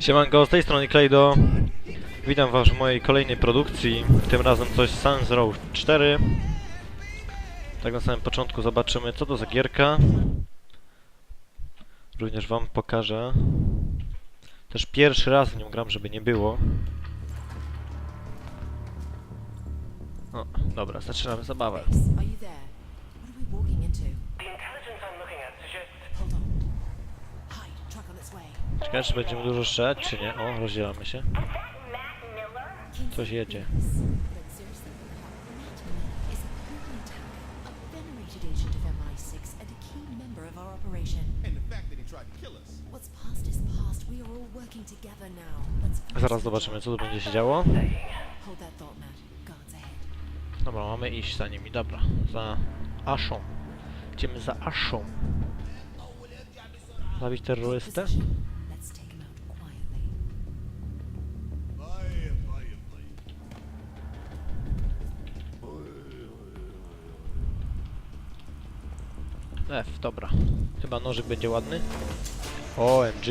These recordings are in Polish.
Siemanko, z tej strony Klejdo. Witam was w mojej kolejnej produkcji. Tym razem coś Sans Row 4. Tak na samym początku zobaczymy co to za gierka. Również wam pokażę. Też pierwszy raz w nią gram, żeby nie było. O, dobra, zaczynamy zabawę. Ciekawe czy będziemy dużo strzelać, czy nie. O, rozdzielamy się. Coś jedzie. But seriously, Matt Miller is a proven attacker, a venerated agent of MI6 and a key member of our operation. And the fact that he tried to kill us. What's past is past. We are all working together now. Let's finish Zaraz zobaczymy co tu będzie się działo. Dobra, mamy iść za nimi, dobra. Za Aszą. Idziemy za Aszą. Zabić terrorystę? F, dobra. Chyba nożyk będzie ładny. OMG.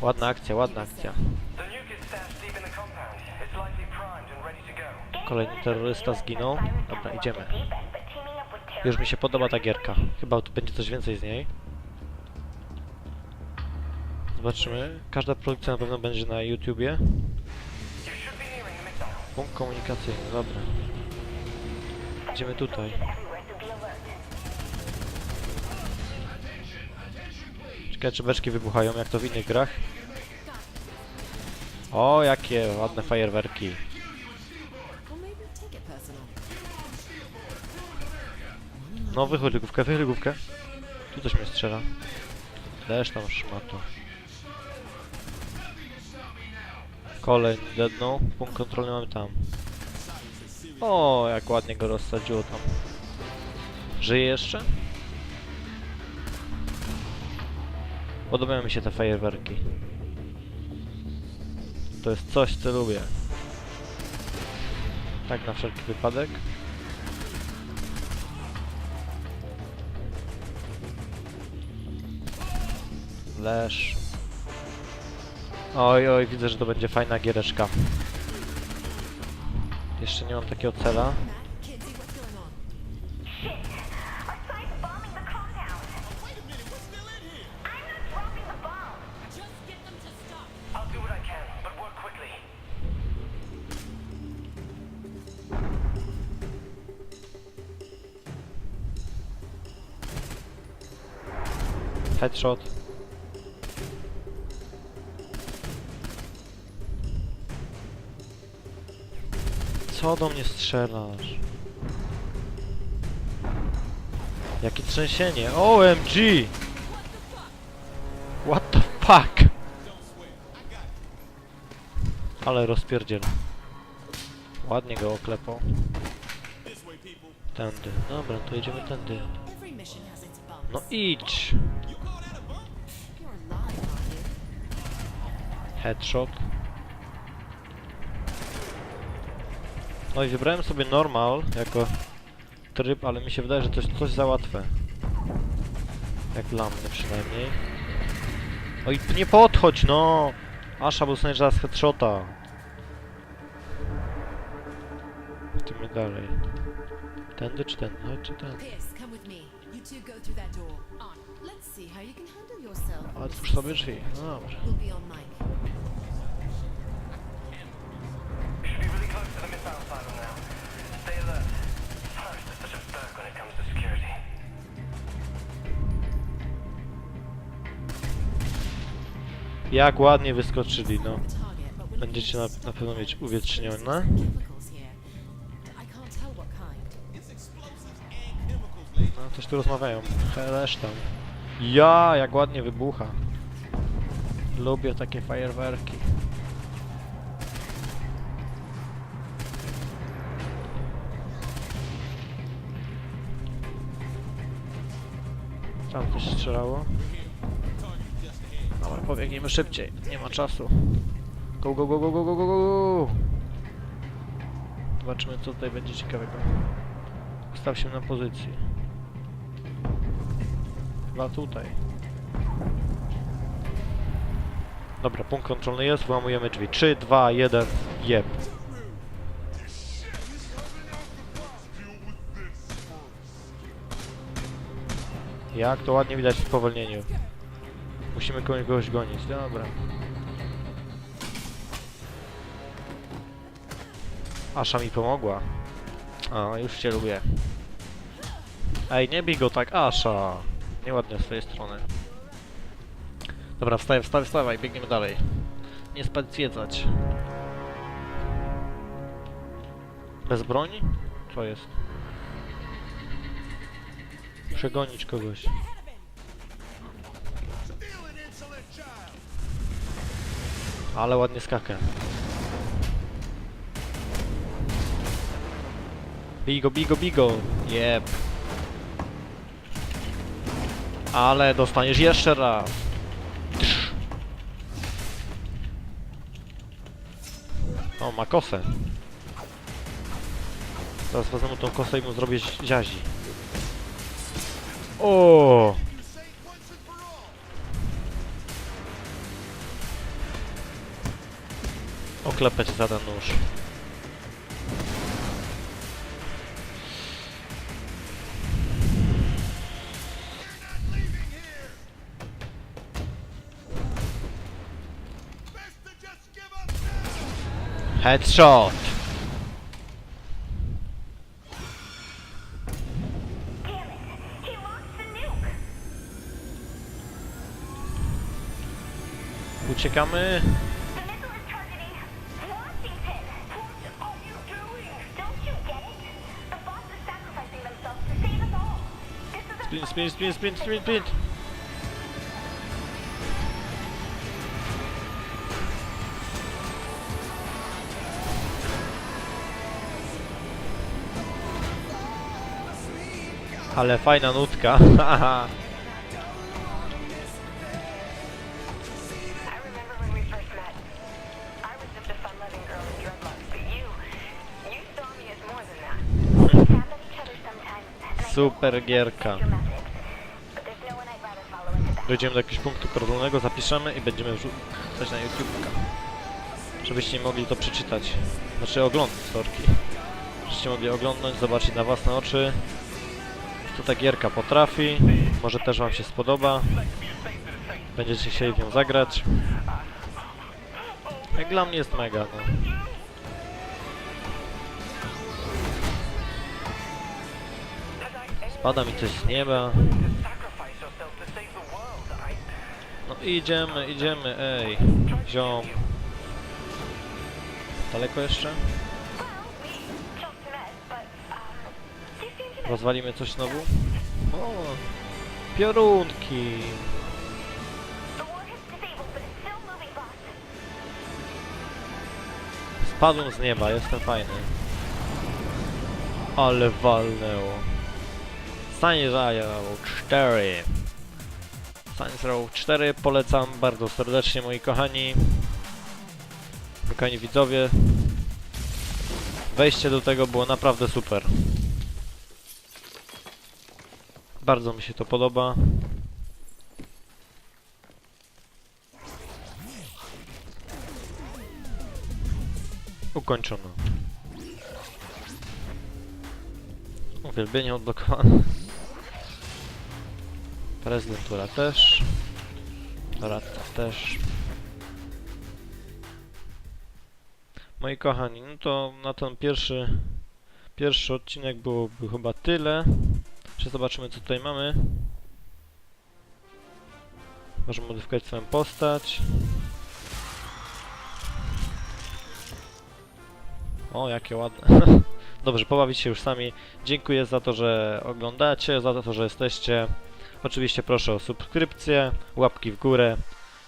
Ładna akcja, ładna akcja. Kolejny terrorysta zginął. Dobra, idziemy. Już mi się podoba ta gierka. Chyba tu będzie coś więcej z niej. Zobaczymy. Każda produkcja na pewno będzie na YouTubie. Punkt komunikacyjny, dobra. Idziemy tutaj. Ciekawe wybuchają jak to w innych grach. O, jakie ładne fajerwerki. No wychodź główkę, wychyl główkę. Tu coś mnie strzela. Deszcz tam szmato. Kolejny deadnął. Punkt kontrolny mamy tam. O, jak ładnie go rozsadziło tam. Żyje jeszcze? Podobają mi się te fajerwerki. To jest coś, co lubię. Tak na wszelki wypadek. Leż. Oj, oj, widzę, że to będzie fajna giereczka. Jeszcze nie mam takiego cela. Headshot. Co do mnie strzelasz? Jakie trzęsienie? OMG! What the fuck? Ale rozpierdziel. Ładnie go oklepał. Tędy. Dobra, to jedziemy tędy. No idź! Headshot. No i wybrałem sobie normal jako tryb, ale mi się wydaje, że to jest coś za łatwe. Jak dla mnie przynajmniej. Oj, nie podchodź, no! Asha, bo dostaniesz zaraz headshota. Idziemy dalej. Tędy czy tędy? Tędy. You can handle yourself. Otwórz sobie drzwi. No dobrze. Jak ładnie wyskoczyli, no. Będziecie na, na pewno mieć lady. No, coś tu rozmawiają. Resztą. Ja, jak ładnie wybucha. Lubię takie fajerwerki. Tam coś strzelało. Dobra, pobiegniemy szybciej. Nie ma czasu. Go, go, go, go, go, go, go, go! Zobaczymy, co tutaj będzie ciekawego. Ustaw się na pozycji. Chyba tutaj. Dobra, punkt kontrolny jest, włamujemy drzwi. 3, 2, 1, jeb. Jak to ładnie widać w spowolnieniu. Musimy kogoś, gonić, dobra. Asza mi pomogła. A, już cię lubię. Ej, nie bij go tak, Asza! Nieładnie z twojej strony. Dobra, wstawaj, wstawaj, wstawaj, biegniemy dalej. Nie spać. Bez broni? Co jest? Przegonić kogoś. Ale ładnie skakę. Bigo, bigo, bigo! Jeb. Ale dostaniesz jeszcze raz. Trz. O, ma kosę. Teraz wezmę tą kosę i mu zrobię zi- ziazi. O! Oklepać za ten nóż. Leaving here. Sprint, sprint, sprint, sprint, sprint, sprint! Ale fajna nutka. Super gierka. Dojdziemy do jakiegoś punktu kontrolnego, zapiszemy i będziemy wrzucać na YouTube'ka. Żebyście mogli to przeczytać. Znaczy oglądać, sorki. Żebyście mogli oglądać, zobaczyć na własne oczy. Co ta gierka potrafi. Może też wam się spodoba. Będziecie chcieli w nią zagrać. Jak dla mnie jest mega, no. Spada mi coś z nieba. No idziemy, idziemy, ej. Ziom. Daleko jeszcze? Rozwalimy coś znowu? O! Piorunki! Spadłem z nieba, jestem fajny. Ale walnęło. Science Row 4. Science Row 4 polecam bardzo serdecznie moi kochani. Moi kochani widzowie. Wejście do tego było naprawdę super. Bardzo mi się to podoba. Ukończono. Uwielbienie odblokowane. Prezydentura też. Radca też. Moi kochani, no to na ten pierwszy pierwszy odcinek byłoby chyba tyle. Jeszcze zobaczymy co tutaj mamy. Możemy modyfikować swoją postać. O, jakie ładne. Dobrze, pobawić się już sami. Dziękuję za to, że oglądacie, za to, że jesteście. Oczywiście proszę o subskrypcję, łapki w górę.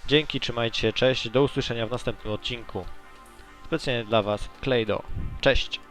Dzięki, trzymajcie, cześć, do usłyszenia w następnym odcinku. Specjalnie dla Was, Klejdo. Cześć!